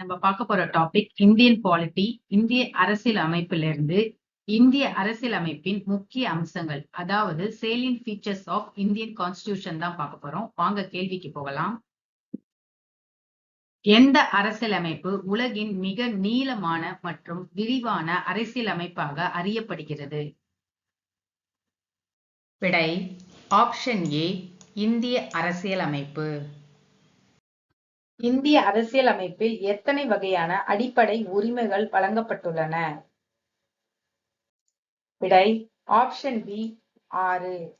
நம்ம பார்க்க போற டாபிக் இந்தியன் பாலிட்டி இந்திய அரசியல் அமைப்பிலிருந்து இந்திய அரசியல் அமைப்பின் முக்கிய அம்சங்கள். அதாவது salient features of Indian constitution தான் பார்க்க போறோம். வாங்க கேள்விக்கு போகலாம். எந்த அரசியலமைப்பு உலகின் மிக நீளமான மற்றும் விரிவான அரசியல் அமைப்பாக அறியப்படுகிறது? விடை ஆப்ஷன் ஏ இந்திய அரசியலமைப்பு இந்திய அரசியலமைப்பில் எத்தனை வகையான அடிப்படை உரிமைகள் வழங்கப்பட்டுள்ளன? விடை ஆப்ஷன் பி ஆறு.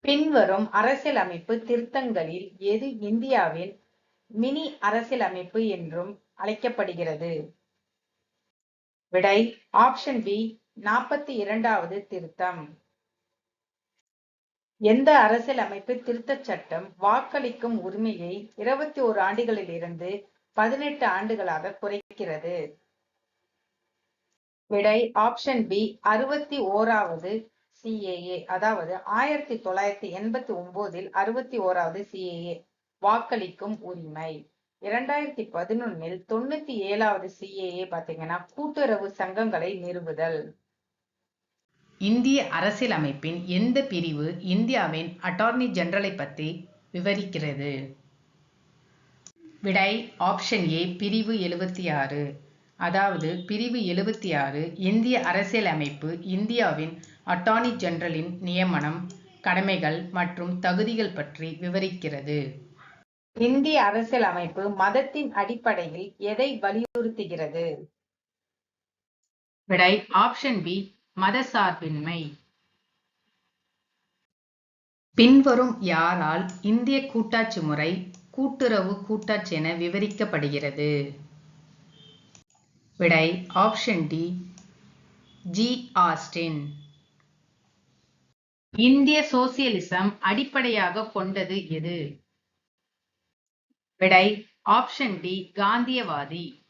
பின்வரும் அரசியலமைப்பு திருத்தங்களில் எது இந்தியாவின் மினி அரசியலமைப்பு என்றும் அழைக்கப்படுகிறது? விடை ஆப்ஷன் பி நாற்பத்தி இரண்டாவது திருத்தம். எந்த அரசியலமைப்பு திருத்தச் சட்டம் வாக்களிக்கும் உரிமையை இருபத்தி ஓரு ஆண்டுகளில் இருந்து பதினெட்டு ஆண்டுகளாக குறைக்கிறது. விடை ஆப்ஷன் பி அறுபத்தி ஓராவது சிஏஏ அதாவது ஆயிரத்தி தொள்ளாயிரத்தி எண்பத்தி ஒன்பதில் அறுபத்தி ஓராவது சிஏஏ வாக்களிக்கும் உரிமை. இரண்டாயிரத்தி பதினொன்னில் தொண்ணூத்தி ஏழாவது சிஏஏ பாத்தீங்கன்னா கூட்டுறவு சங்கங்களை நிறுவுதல். இந்திய அரசியலமைப்பின் எந்த பிரிவு இந்தியாவின் அட்டார்னி ஜெனரலை பற்றி விவரிக்கிறது? விடை ஆப்ஷன் ஏ பிரிவு எழுபத்தி ஆறு. அதாவது பிரிவு எழுபத்தி ஆறு இந்திய அரசியலமைப்பு இந்தியாவின் அட்டார்னி ஜெனரலின் நியமனம் கடமைகள் மற்றும் தகுதிகள் பற்றி விவரிக்கிறது. இந்திய அரசியலமைப்பு மதத்தின் அடிப்படையில் எதை வலியுறுத்துகிறது? விடை ஆப்ஷன் பி மதசார்பின்மை. பின்வரும் யாரால் இந்திய கூட்டாட்சி முறை கூட்டுறவு கூட்டாட்சி என விவரிக்கப்படுகிறது. விடை ஆப்ஷன் டி ஜி ஆஸ்டின் இந்திய சோசியலிசம் அடிப்படையாக கொண்டது எது? விடை ஆப்ஷன் டி காந்தியவாதி.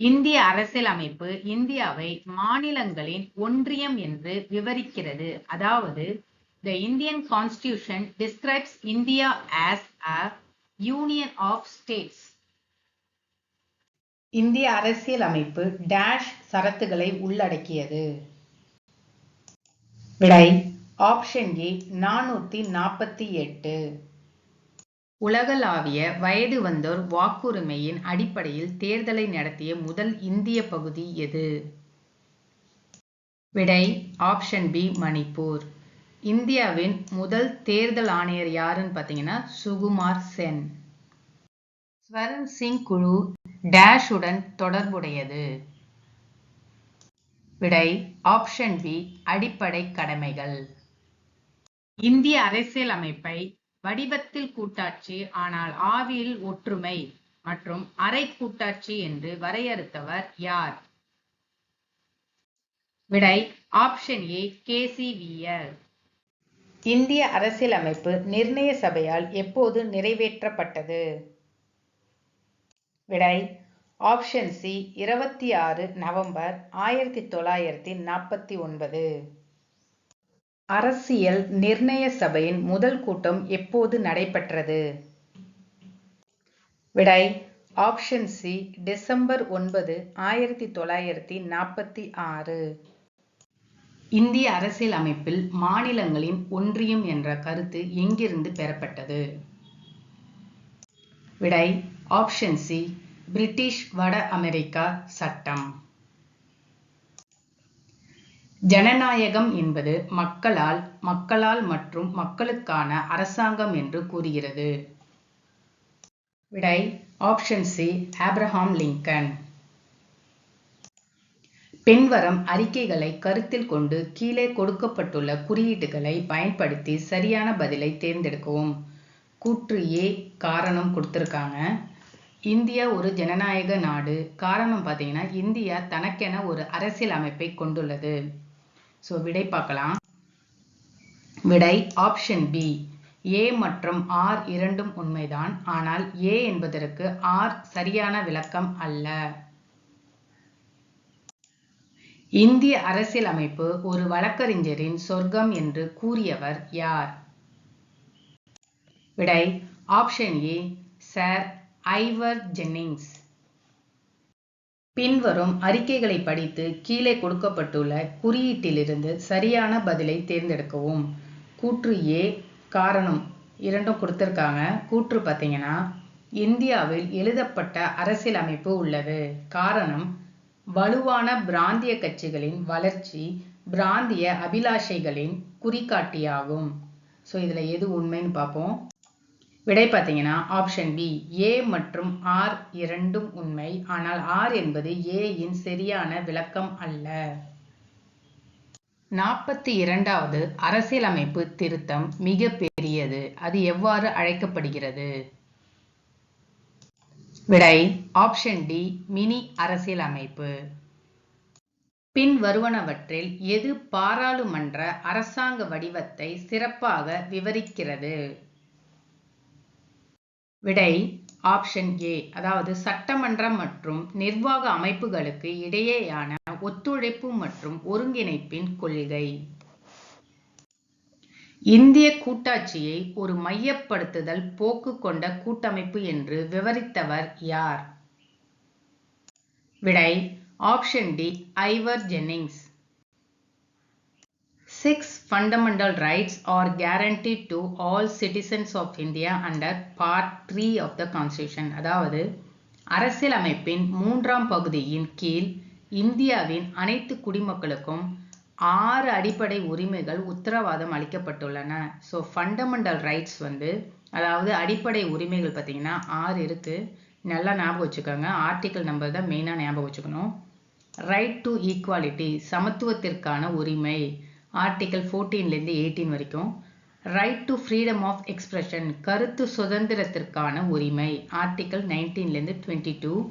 இந்திய அரசியலமைப்பு இந்தியாவை மாநிலங்களின் ஒன்றியம் என்று விவரிக்கிறது. அதாவது the Indian constitution describes India as a union of states இந்திய அரசியலமைப்பு டேஷ் சரத்துகளை உள்ளடக்கியது. விடை ஆப்ஷன் ஏ நானூத்தி நாற்பத்தி எட்டு. உலகளாவிய வயது வந்தோர் வாக்குரிமையின் அடிப்படையில் தேர்தலை நடத்திய முதல் இந்திய பகுதி எது? விடை ஆப்ஷன் பி மணிப்பூர். இந்தியாவின் முதல் தேர்தல் ஆணையர் யாருன்னு பார்த்தீங்கன்னா சுகுமார் சென். ஸ்வரன் சிங் குழு டேஷுடன் தொடர்புடையது. விடை ஆப்ஷன் பி அடிப்படை கடமைகள். இந்திய அரசியலமைப்பை வடிவத்தில் கூட்டாட்சி ஆனால் ஆவியில் ஒற்றுமை மற்றும் அரை கூட்டாட்சி என்று வரையறுத்தவர் யார்? விடை ஆப்ஷன் ஏ கேசிவிஎல் இந்திய அரசியலமைப்பு நிர்ணய சபையால் எப்போது நிறைவேற்றப்பட்டது? விடை ஆப்ஷன் சி இருபத்தி ஆறு நவம்பர் ஆயிரத்தி தொள்ளாயிரத்தி நாற்பத்தி ஒன்பது. அரசியல் நிர்ணய சபையின் முதல் கூட்டம் எப்போது நடைபெற்றது? விடை ஆப்ஷன் சி டிசம்பர் ஒன்பது ஆயிரத்தி தொள்ளாயிரத்தி நாற்பத்தி ஆறு. இந்திய அரசியல் அமைப்பில் மாநிலங்களின் ஒன்றியம் என்ற கருத்து எங்கிருந்து பெறப்பட்டது? விடை ஆப்ஷன் சி பிரிட்டிஷ் வட அமெரிக்கா சட்டம். ஜனநாயகம் என்பது மக்களால் மக்களால் மற்றும் மக்களுக்கான அரசாங்கம் என்று கூறுகிறது. விடை ஆப்ஷன் சி ஆப்ரஹாம் லிங்கன் பின்வரும் அறிக்கைகளை கருத்தில் கொண்டு கீழே கொடுக்கப்பட்டுள்ள குறியீடுகளை பயன்படுத்தி சரியான பதிலை தேர்ந்தெடுக்கவும். கூற்று ஏ காரணம் கொடுத்துருக்காங்க. இந்தியா ஒரு ஜனநாயக நாடு. காரணம் பார்த்தீங்கன்னா இந்தியா தனக்கென ஒரு அரசியல் அமைப்பை கொண்டுள்ளது. ஸோ விடை பார்க்கலாம். விடை ஆப்ஷன் பி ஏ மற்றும் ஆர் இரண்டும் உண்மைதான். ஆனால் ஏ என்பதற்கு ஆர் சரியான விளக்கம் அல்ல. இந்திய அரசியலமைப்பு ஒரு வழக்கறிஞரின் சொர்க்கம் என்று கூறியவர் யார்? விடை option A Sir Ivor Jennings பின்வரும் அறிக்கைகளை படித்து கீழே கொடுக்கப்பட்டுள்ள குறியீட்டிலிருந்து சரியான பதிலை தேர்ந்தெடுக்கவும். கூற்று ஏ காரணம் இரண்டும் கொடுத்துருக்காங்க. கூற்று பார்த்தீங்கன்னா இந்தியாவில் எழுதப்பட்ட அரசியலமைப்பு உள்ளது. காரணம் வலுவான பிராந்திய கட்சிகளின் வளர்ச்சி பிராந்திய அபிலாஷைகளின் குறிகாட்டியாகும். ஸோ இதில் எது உண்மைன்னு பார்ப்போம். விடை பார்த்தீங்கன்னா ஆப்ஷன் பி ஏ மற்றும் ஆர் இரண்டும் உண்மை. ஆனால் ஆர் என்பது ஏயின் சரியான விளக்கம் அல்ல. நாற்பத்தி இரண்டாவது அரசியலமைப்பு திருத்தம் மிக பெரியது. அது எவ்வாறு அழைக்கப்படுகிறது? விடை ஆப்ஷன் டி மினி அரசியலமைப்பு. பின் வருவனவற்றில் எது பாராளுமன்ற அரசாங்க வடிவத்தை சிறப்பாக விவரிக்கிறது? விடை ஆப்ஷன் ஏ அதாவது சட்டமன்றம் மற்றும் நிர்வாக அமைப்புகளுக்கு இடையேயான ஒத்துழைப்பு மற்றும் ஒருங்கிணைப்பின் கொள்கை. இந்திய கூட்டாட்சியை ஒரு மையப்படுத்துதல் போக்கு கொண்ட கூட்டமைப்பு என்று விவரித்தவர் யார்? விடை option D Ivor Jennings Six fundamental rights are guaranteed to all citizens of India under Part 3 of the Constitution. அதாவது அரசியலமைப்பின் மூன்றாம் பகுதியின் கீழ் இந்தியாவின் அனைத்து குடிமக்களுக்கும் ஆறு அடிப்படை உரிமைகள் உத்தரவாதம் அளிக்கப்பட்டுள்ளன. ஸோ ஃபண்டமெண்டல் ரைட்ஸ் வந்து அதாவது அடிப்படை உரிமைகள் பார்த்தீங்கன்னா ஆறு இருக்குது நல்லா ஞாபகம் வச்சுக்கோங்க. ஆர்டிக்கல் நம்பர் தான் மெயினாக ஞாபகம் வச்சுக்கணும். ரைட் டு ஈக்குவாலிட்டி சமத்துவத்திற்கான உரிமை. ஆர்டிகல் ஃபோர்டீன்லேருந்து எயிட்டீன் வரைக்கும் right to freedom of expression கருத்து சுதந்திரத்திற்கான உரிமை. Article நைன்டீன்லேருந்து twenty two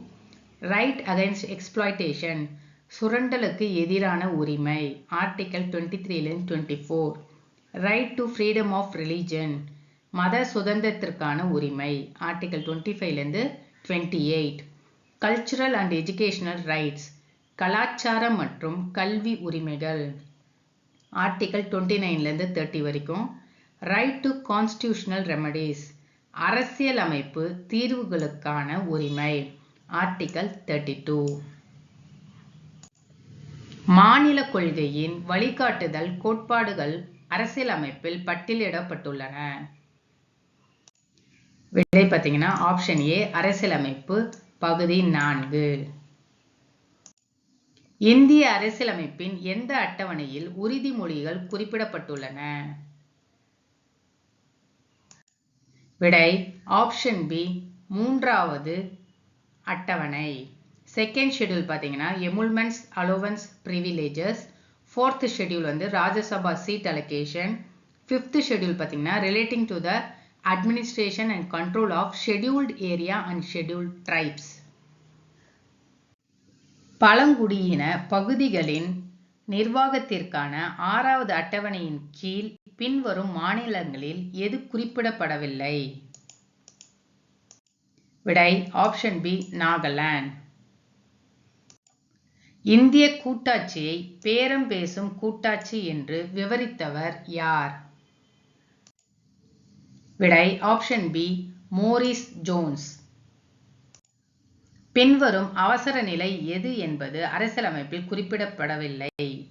right against exploitation சுரண்டலுக்கு எதிரான உரிமை. Article twenty த்ரீலேருந்து twenty four right to freedom of religion மத சுதந்திரத்திற்கான உரிமை. ஆர்டிகல் டுவெண்ட்டி ஃபைவ்லேருந்து twenty eight cultural and educational rights கலாச்சாரம் மற்றும் கல்வி உரிமைகள். ஆர்டிகல் டுவெண்ட்டி நைன்லேருந்து தேர்ட்டி வரைக்கும். ரைட் டு கான்ஸ்டியூஷனல் ரெமடிஸ் அரசியல் அமைப்பு தீர்வுகளுக்கான உரிமை. ஆர்டிகல் தேர்ட்டி டூ மாநில கொள்கையின் வழிகாட்டுதல் கோட்பாடுகள் அரசியலமைப்பில் பட்டியலிடப்பட்டுள்ளன. விடை பார்த்தீங்கன்னா ஆப்ஷன் ஏ அரசியலமைப்பு பகுதி நான்கு. இந்திய அரசியலமைப்பின் எந்த அட்டவணையில் உறுதிமொழிகள் குறிப்பிடப்பட்டுள்ளன? விடை ஆப்ஷன் பி மூன்றாவது அட்டவணை. செகண்ட் ஷெட்யூல் பார்த்தீங்கன்னா emoluments allowance privileges fourth schedule வந்து Rajya Sabha seat allocation fifth schedule பார்த்தீங்கன்னா relating to the administration and control of scheduled area and scheduled tribes பழங்குடியின பகுதிகளின் நிர்வாகத்திற்கான ஆறாவது அட்டவணையின் கீழ் பின்வரும் மாநிலங்களில் எது குறிப்பிடப்படவில்லை? விடை ஆப்ஷன் பி நாகாலாந்து. இந்திய கூட்டாட்சியை பேரம் பேசும் கூட்டாட்சி என்று விவரித்தவர் யார்? விடை ஆப்ஷன் பி மோரிஸ் ஜோன்ஸ். பின்வரும் அவசர நிலை எது என்பது அரசியலமைப்பில் குறிப்பிடப்படவில்லை.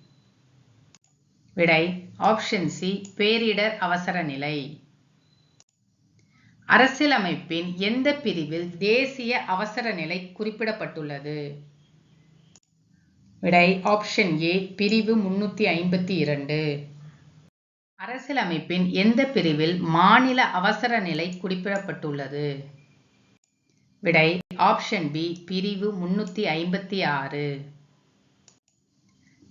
விடை ஆப்ஷன் சி பேரிடர் அவசர நிலை. அரசியலமைப்பின் எந்த பிரிவில் தேசிய அவசர நிலை குறிப்பிடப்பட்டுள்ளது? விடை ஆப்ஷன் ஏ பிரிவு முன்னூத்தி ஐம்பத்தி இரண்டு. அரசியலமைப்பின் எந்த பிரிவில் மாநில அவசர நிலை குறிப்பிடப்பட்டுள்ளது? விடை ஆப்ஷன் பி பிரிவு முன்னூத்தி ஐம்பத்தி ஆறு.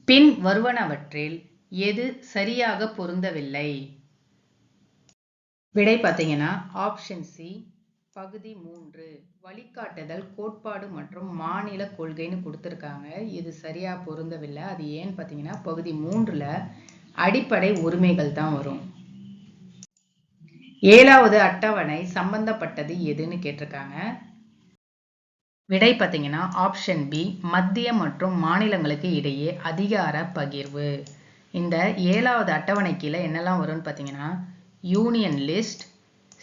பின் வருவனவற்றில் எது சரியாக பொருந்தவில்லை? விடை பார்த்தீங்கன்னா ஆப்ஷன் சி பகுதி மூன்று. வழிகாட்டுதல் கோட்பாடு மற்றும் மாநில கொள்கைன்னு கொடுத்துருக்காங்க. இது சரியா பொருந்தவில்லை. அது ஏன்னு பார்த்தீங்கன்னா பகுதி மூன்றில் அடிப்படை உரிமைகள் தான் வரும். ஏழாவது அட்டவணை சம்பந்தப்பட்டது எதுன்னு கேட்டிருக்காங்க. விடை பார்த்தீங்கன்னா ஆப்ஷன் பி மத்திய மற்றும் மாநிலங்களுக்கு இடையே அதிகார பகிர்வு. இந்த ஏழாவது அட்டவணை கீழே என்னெல்லாம் வரும்னு பார்த்தீங்கன்னா யூனியன் லிஸ்ட்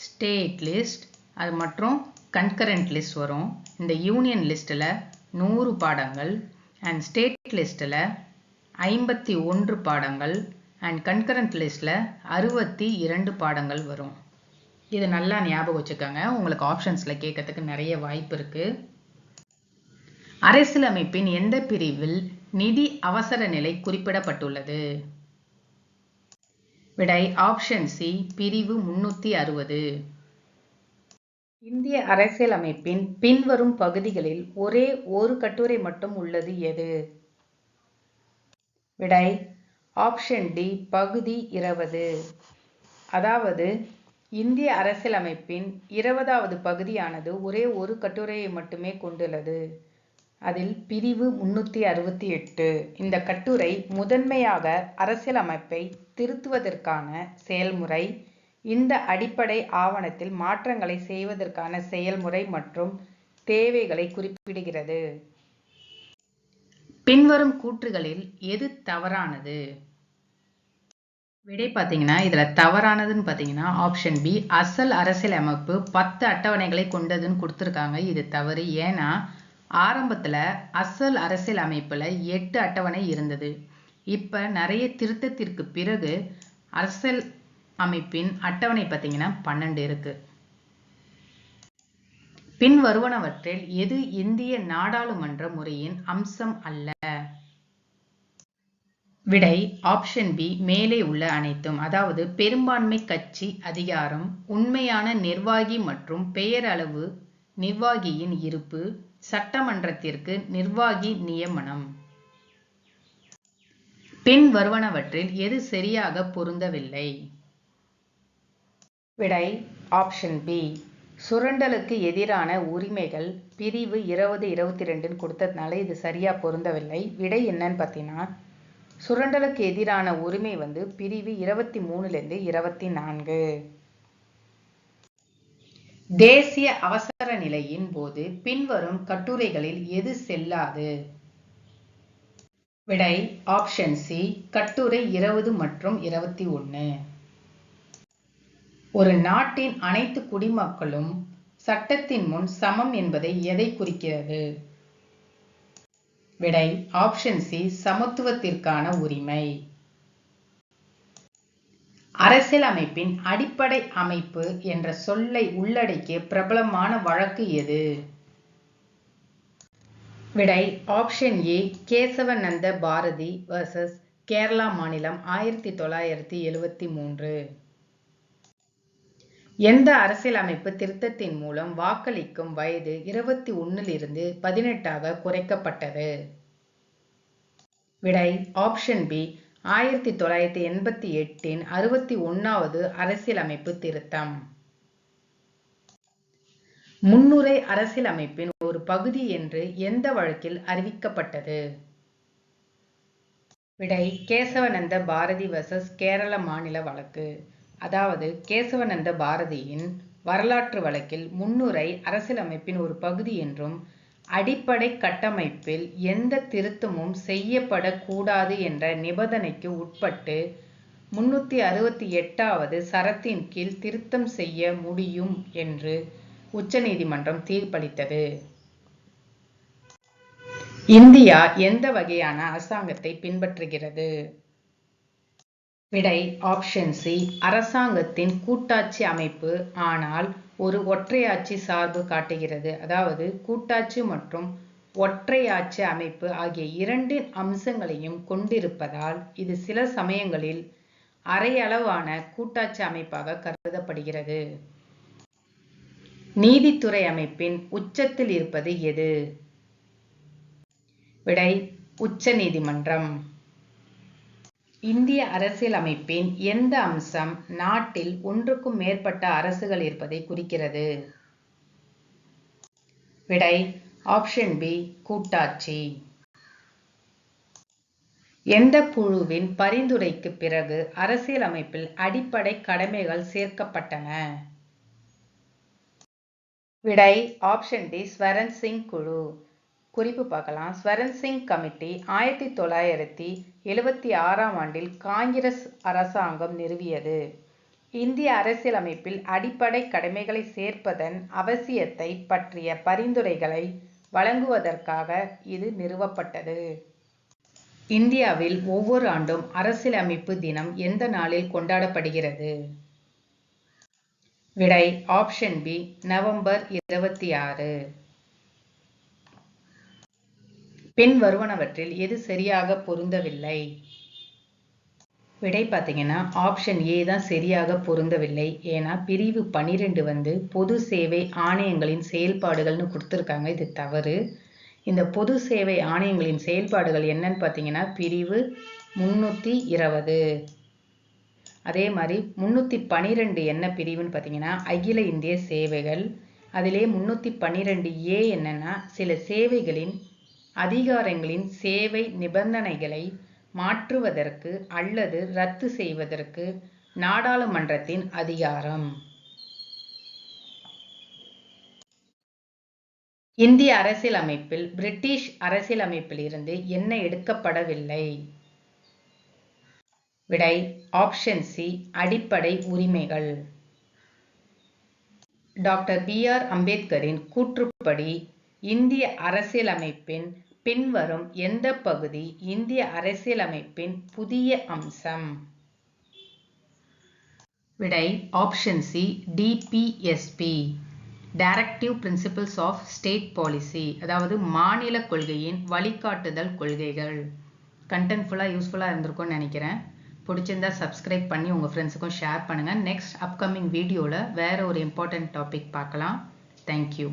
ஸ்டேட் லிஸ்ட் அது மற்றும் கன்கரண்ட் லிஸ்ட் வரும். இந்த யூனியன் லிஸ்ட்டில் நூறு பாடங்கள் அண்ட் ஸ்டேட் லிஸ்ட்டில் ஐம்பத்தி ஒன்று பாடங்கள் அண்ட் கன்கரண்ட் லிஸ்ட்டில் அறுபத்தி இரண்டு பாடங்கள் வரும். இது நல்லா ஞாபகம் வச்சுக்கோங்க. உங்களுக்கு ஆப்ஷன்ஸில் கேட்கறதுக்கு நிறைய வாய்ப்பு இருக்குது அரசியலமைப்பின் எந்த பிரிவில் நிதி அவசர நிலை குறிப்பிடப்பட்டுள்ளது? விடை ஆப்ஷன் சி பிரிவு முன்னூத்தி அறுபது. இந்திய அரசியலமைப்பின் பின்வரும் பகுதிகளில் ஒரே ஒரு கட்டுரை மட்டும் உள்ளது எது? விடை ஆப்ஷன் டி பகுதி இருபது. அதாவது இந்திய அரசியலமைப்பின் இருபதாவது பகுதியானது ஒரே ஒரு கட்டுரையை மட்டுமே கொண்டுள்ளது. அதில் பிரிவு முன்னூற்றி அறுபத்தி எட்டு. இந்த கட்டுரை முதன்மையாக அரசியலமைப்பை திருத்துவதற்கான செயல்முறை இந்த அடிப்படை ஆவணத்தில் மாற்றங்களை செய்வதற்கான செயல்முறை மற்றும் தேவைகளை குறிப்பிடுகிறது. பின்வரும் கூற்றுகளில் எது தவறானது? விடை பார்த்தீங்கன்னா இதில் தவறானதுன்னு பார்த்தீங்கன்னா ஆப்ஷன் பி அசல் அரசியலமைப்பு பத்து அட்டவணைகளை கொண்டதுன்னு கொடுத்துருக்காங்க. இது தவறு. ஏன்னா ஆரம்பத்துல அசல் அரசியல் அமைப்புல எட்டு அட்டவணை இருந்தது. இப்ப நிறைய திருத்தத்திற்கு பிறகு அரசியல் அமைப்பின் அட்டவணை பார்த்தீங்கன்னா பன்னெண்டு இருக்குது பின் வருவனவற்றில் எது இந்திய நாடாளுமன்ற முறையின் அம்சம் அல்ல? விடை ஆப்ஷன் பி மேலே உள்ள அனைத்தும். அதாவது பெரும்பான்மை கட்சி அதிகாரம் உண்மையான நிர்வாகி மற்றும் பெயரளவு நிர்வாகியின் இருப்பு சட்டமன்றத்திற்கு நிர்வாகி நியமனம். பின் வருவனவற்றில் எது சரியாக பொருந்தவில்லை? விடை ஆப்ஷன் பி சுரண்டலுக்கு எதிரான உரிமைகள் பிரிவு இருபது இருபத்தி ரெண்டுன்னு கொடுத்ததுனால இது சரியாக பொருந்தவில்லை. விடை என்னன்னு பார்த்தீங்கன்னா சுரண்டலுக்கு எதிரான உரிமை வந்து பிரிவு இருபத்தி மூணுலேருந்து இருபத்தி நான்கு. தேசிய அவசர நிலையின் போது பின்வரும் கட்டுரைகளில் எது செல்லாது? விடை ஆப்ஷன் சி கட்டுரை இருபது மற்றும் இருபத்தி ஒன்று ஒரு நாட்டின் அனைத்து குடிமக்களும் சட்டத்தின் முன் சமம் என்பதை எதை குறிக்கிறது? விடை ஆப்ஷன் சி சமத்துவத்திற்கான உரிமை. அரசியலமைப்பின் அடிப்படை அமைப்பு என்ற சொல்லை உள்ளடக்கிய பிரபலமான வழக்கு எது? விடை option A Kesavananda Bharati versus Kerala மாநிலம் ஆயிரத்தி தொள்ளாயிரத்தி எழுவத்தி மூன்று. எந்த அரசியலமைப்பு திருத்தத்தின் மூலம் வாக்களிக்கும் வயது இருபத்தி ஒன்னிலிருந்து பதினெட்டாக குறைக்கப்பட்டது? விடை ஆப்ஷன் பி ஆயிரத்தி தொள்ளாயிரத்தி எண்பத்தி எட்டின் அறுபத்தி ஒன்னாவது அரசியலமைப்பு திருத்தம். முன்னுரை அரசியலமைப்பின் ஒரு பகுதி என்று எந்த வழக்கில் அறிவிக்கப்பட்டது? விடை கேசவநந்த பாரதி வர்சஸ் கேரள மாநில வழக்கு. அதாவது கேசவநந்த பாரதியின் வரலாற்று வழக்கில் முன்னுரை அரசியலமைப்பின் ஒரு பகுதி என்றும் அடிப்படை கட்டமைப்பில் எந்த திருத்தமும் செய்யப்படக்கூடாது என்ற நிபந்தனைக்கு உட்பட்டு முன்னூத்தி அறுபத்தி எட்டாவது சரத்தின் கீழ் திருத்தம் செய்ய முடியும் என்று உச்சநீதிமன்றம் தீர்ப்பளித்தது. இந்தியா எந்த வகையான அரசாங்கத்தை பின்பற்றுகிறது? விடை ஆப்ஷன் சி அரசாங்கத்தின் கூட்டாட்சி அமைப்பு. ஆனால் ஒரு ஒற்றையாட்சி சார்பு காட்டுகிறது. அதாவது கூட்டாட்சி மற்றும் ஒற்றையாட்சி அமைப்பு ஆகிய இரண்டு அம்சங்களையும் கொண்டிருப்பதால் இது சில சமயங்களில் அரையளவான கூட்டாட்சி அமைப்பாக கருதப்படுகிறது. நீதித்துறை அமைப்பின் உச்சத்தில் இருப்பது எது? விடை உச்ச நீதிமன்றம் இந்திய அரசியலமைப்பின் எந்த அம்சம் நாட்டில் ஒன்றுக்கும் மேற்பட்ட அரசுகள் இருப்பதை குறிக்கிறது? விடை ஆப்ஷன் பி கூட்டாட்சி. எந்த குழுவின் பரிந்துரைக்கு பிறகு அரசியலமைப்பில் அடிப்படை கடமைகள் சேர்க்கப்பட்டன? விடை ஆப்ஷன் டி ஸ்வரன் சிங் குழு. குறிப்பு பார்க்கலாம். ஸ்வரன் சிங் கமிட்டி ஆயிரத்தி தொள்ளாயிரத்தி எழுபத்தி ஆறாம் ஆண்டில் காங்கிரஸ் அரசாங்கம் நிறுவியது. இந்திய அரசியலமைப்பில் அடிப்படை கடமைகளை சேர்ப்பதன் அவசியத்தை பற்றிய பரிந்துரைகளை வழங்குவதற்காக இது நிறுவப்பட்டது. இந்தியாவில் ஒவ்வொரு ஆண்டும் அரசியலமைப்பு தினம் எந்த நாளில் கொண்டாடப்படுகிறது? விடை ஆப்ஷன் பி நவம்பர் இருபத்தி ஆறு. பின் வருவனவற்றில் எது சரியாக பொருந்தவில்லை? விடை பார்த்தீங்கன்னா ஆப்ஷன் ஏ தான் சரியாக பொருந்தவில்லை. ஏன்னா பிரிவு பனிரெண்டு வந்து பொது சேவை ஆணையங்களின் செயல்பாடுகள்னு கொடுத்துருக்காங்க. இது தவறு. இந்த பொது சேவை ஆணையங்களின் செயல்பாடுகள் என்னன்னு பார்த்தீங்கன்னா பிரிவு முந்நூற்றி இருபது. அதே மாதிரி முந்நூற்றி பன்னிரெண்டு என்ன பிரிவுன்னு பார்த்தீங்கன்னா அகில இந்திய சேவைகள். அதிலே முந்நூற்றி பன்னிரெண்டு ஏ என்னன்னா சில சேவைகளின் அதிகாரங்களின் சேவை நிபந்தனைகளை மாற்றுவதற்கு அல்லது ரத்து செய்வதற்கு நாடாளுமன்றத்தின் அதிகாரம். இந்திய அரசியலமைப்பில் பிரிட்டிஷ் அரசியலமைப்பிலிருந்து என்ன எடுக்கப்படவில்லை? விடை ஆப்ஷன் சி அடிப்படை உரிமைகள். டாக்டர் பி ஆர் அம்பேத்கரின் கூற்றுப்படி இந்திய அரசியலமைப்பின் பின்வரும் எந்த பகுதி இந்திய அரசியலமைப்பின் புதிய அம்சம்? விடை option C DPSP directive principles of state policy அதாவது மாநில கொள்கையின் வழிகாட்டுதல் கொள்கைகள். கண்டென்ட் ஃபுல்லாக யூஸ்ஃபுல்லாக இருந்திருக்கும்னு நினைக்கிறேன். பிடிச்சிருந்தா சப்ஸ்கிரைப் பண்ணி உங்கள் ஃப்ரெண்ட்ஸுக்கும் ஷேர் பண்ணுங்கள் நெக்ஸ்ட் அப்கமிங் வீடியோவில் வேறு ஒரு இம்பார்ட்டண்ட் டாபிக் பார்க்கலாம். தேங்க்யூ